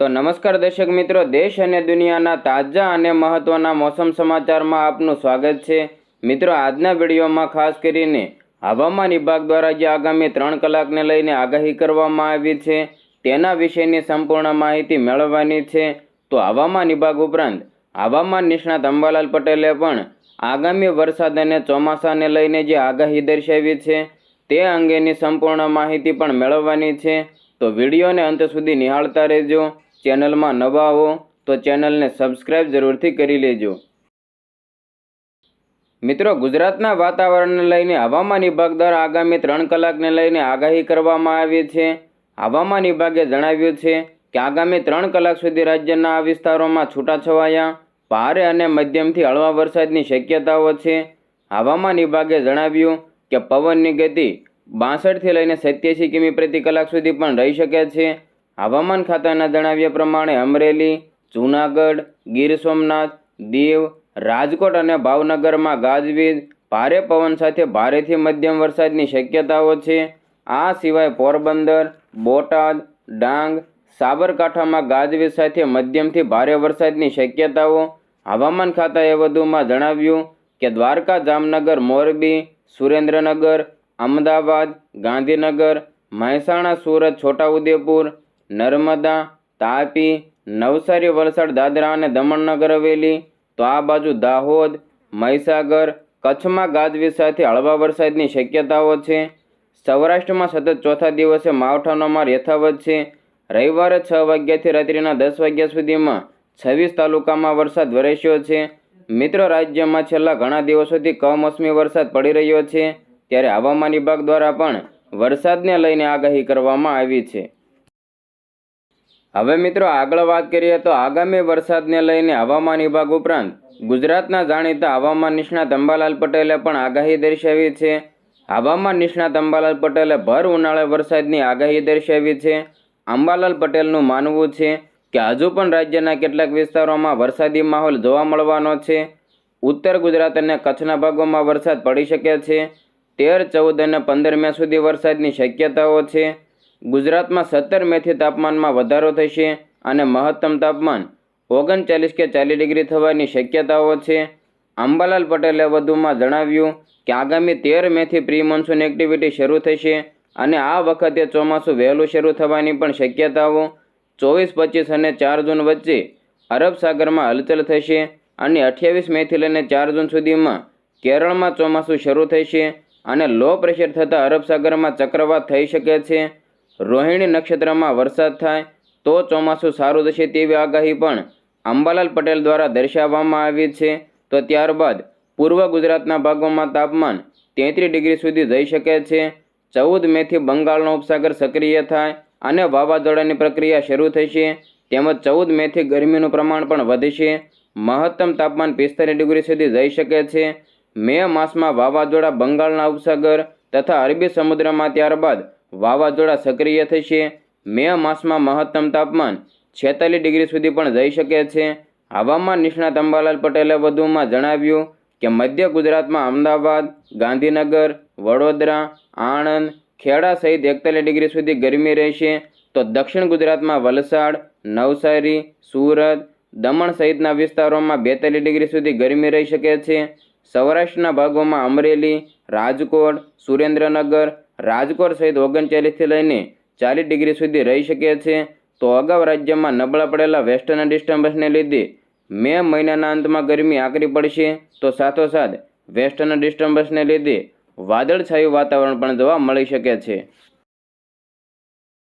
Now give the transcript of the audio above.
તો નમસ્કાર દર્શક મિત્રો, દેશ અને દુનિયાના તાજા અને મહત્વના મોસમ સમાચારમાં આપનું સ્વાગત છે. મિત્રો, આજના વિડીયોમાં ખાસ કરીને હવામાન વિભાગ દ્વારા જે આગામી ત્રણ કલાકને લઈને આગાહી કરવામાં આવી છે, તેના વિશેની સંપૂર્ણ માહિતી મેળવવાની છે. તો હવામાન વિભાગ ઉપરાંત હવામાન નિષ્ણાત અંબાલાલ પટેલે પણ આગામી વરસાદ અને ચોમાસાને લઈને જે આગાહી દર્શાવી છે, તે અંગેની સંપૂર્ણ માહિતી પણ મેળવવાની છે. તો વિડીયોને અંત સુધી નિહાળતા રહેજો. ચેનલમાં નવા હો તો ચેનલને સબસ્ક્રાઇબ જરૂરથી કરી લેજો. મિત્રો, ગુજરાતના વાતાવરણને લઈને હવામાન વિભાગ દ્વારા આગામી ત્રણ કલાકને લઈને આગાહી કરવામાં આવી છે. હવામાન વિભાગે જણાવ્યું છે કે આગામી ત્રણ કલાક સુધી રાજ્યના આ વિસ્તારોમાં છૂટાછવાયા, ભારે અને મધ્યમથી હળવા વરસાદની શક્યતાઓ છે. હવામાન વિભાગે જણાવ્યું કે પવનની ગતિ બાસઠથી લઈને સત્યાસી કિમી પ્રતિ કલાક સુધી પણ રહી શકે છે. હવામાન ખાતાના જણાવ્યા પ્રમાણે અમરેલી, જૂનાગઢ, ગીર સોમનાથ, દીવ, રાજકોટ અને ભાવનગરમાં ગાજવીજ, ભારે પવન સાથે ભારેથી મધ્યમ વરસાદની શક્યતાઓ છે. આ સિવાય પોરબંદર, બોટાદ, ડાંગ, સાબરકાંઠામાં ગાજવીજ સાથે મધ્યમથી ભારે વરસાદની શક્યતાઓ. હવામાન ખાતાએ વધુમાં જણાવ્યું કે દ્વારકા, જામનગર, મોરબી, સુરેન્દ્રનગર, અમદાવાદ, ગાંધીનગર, મહેસાણા, સુરત, છોટાઉદેપુર નર્મદા, તાપી, નવસારી, વલસાડ, દાદરા અને દમણનગર હવેલી. તો આ બાજુ દાહોદ, મહીસાગર, કચ્છમાં ગાજવીજ સાથે હળવા વરસાદની શક્યતાઓ છે. સૌરાષ્ટ્રમાં સતત ચોથા દિવસે માવઠાનો માર યથાવત છે. રવિવારે છ વાગ્યાથી રાત્રિના દસ વાગ્યા સુધીમાં છવ્વીસ તાલુકામાં વરસાદ વરસ્યો છે. મિત્રો, રાજ્યમાં છેલ્લા ઘણા દિવસોથી કમોસમી વરસાદ પડી રહ્યો છે. ત્યારે હવામાન વિભાગ દ્વારા પણ વરસાદને લઈને આગાહી કરવામાં આવી છે. હવે મિત્રો આગળ વાત કરીએ તો આગામી વરસાદને લઈને હવામાન વિભાગ ઉપરાંત ગુજરાતના જાણીતા હવામાન નિષ્ણાત અંબાલાલ પટેલે પણ આગાહી દર્શાવી છે. હવામાન નિષ્ણાત અંબાલાલ પટેલે ભર ઉનાળે વરસાદની આગાહી દર્શાવી છે. અંબાલાલ પટેલનું માનવું છે કે હજુ પણ રાજ્યના કેટલાક વિસ્તારોમાં વરસાદી માહોલ જોવા મળવાનો છે. ઉત્તર ગુજરાત અને કચ્છના ભાગોમાં વરસાદ પડી શકે છે. તેર, ચૌદ અને પંદર મે સુધી વરસાદની શક્યતાઓ છે. ગુજરાતમાં સત્તર મેથી તાપમાનમાં વધારો થશે અને મહત્તમ તાપમાન ઓગણચાલીસ કે ચાલીસ ડિગ્રી થવાની શક્યતાઓ છે. અંબાલાલ પટેલે વધુમાં જણાવ્યું કે આગામી તેર મેથી પ્રી મોન્સૂન એક્ટિવિટી શરૂ થશે અને આ વખતે ચોમાસું વહેલું શરૂ થવાની પણ શક્યતાઓ ચોવીસ, પચીસ અને ચાર જૂન વચ્ચે અરબ સાગરમાં હલચલ થશે અને અઠ્યાવીસ મેથી લઈને ચાર જૂન સુધીમાં કેરળમાં ચોમાસું શરૂ થશે અને લો પ્રેશર થતાં અરબ સાગરમાં ચક્રવાત થઈ શકે છે. રોહિણી નક્ષત્રમાં વરસાદ થાય તો ચોમાસું સારું થશે તેવી આગાહી પણ અંબાલાલ પટેલ દ્વારા દર્શાવવામાં આવી છે. તો ત્યારબાદ પૂર્વ ગુજરાતના ભાગોમાં તાપમાન તેત્રીસ ડિગ્રી સુધી જઈ શકે છે. ચૌદ મેથી બંગાળનો ઉપસાગર સક્રિય થાય અને વાવાઝોડાની પ્રક્રિયા શરૂ થશે. તેમજ ચૌદ મેથી ગરમીનું પ્રમાણ પણ વધશે. મહત્તમ તાપમાન પિસ્તાલીસ ડિગ્રી સુધી જઈ શકે છે. મે માસમાં વાવાઝોડા બંગાળના ઉપસાગર તથા અરબી સમુદ્રમાં ત્યારબાદ વાવાઝોડા સક્રિય થશે. મે માસમાં મહત્તમ તાપમાન છેતાલીસ ડિગ્રી સુધી પણ જઈ શકે છે. હવામાન નિષ્ણાત અંબાલાલ પટેલે વધુમાં જણાવ્યું કે મધ્ય ગુજરાતમાં અમદાવાદ, ગાંધીનગર, વડોદરા, આણંદ, ખેડા સહિત એકતાલીસ ડિગ્રી સુધી ગરમી રહેશે. તો દક્ષિણ ગુજરાતમાં વલસાડ, નવસારી, સુરત, દમણ સહિતના વિસ્તારોમાં બેતાલીસ ડિગ્રી સુધી ગરમી રહી શકે છે. સૌરાષ્ટ્રના ભાગોમાં અમરેલી, રાજકોટ, સુરેન્દ્રનગર રાજકોટ સહિત ઓગણચાલીસથી લઈને ચાલીસ ડિગ્રી સુધી રહી શકે છે. તો અગાઉ રાજ્યમાં નબળા પડેલા વેસ્ટર્ન ડિસ્ટર્બન્સને લીધે મે મહિનાના અંતમાં ગરમી આકરી પડશે. તો સાથોસાથ વેસ્ટર્ન ડિસ્ટર્બન્સને લીધે વાદળછાયું વાતાવરણ પણ જોવા મળી શકે છે.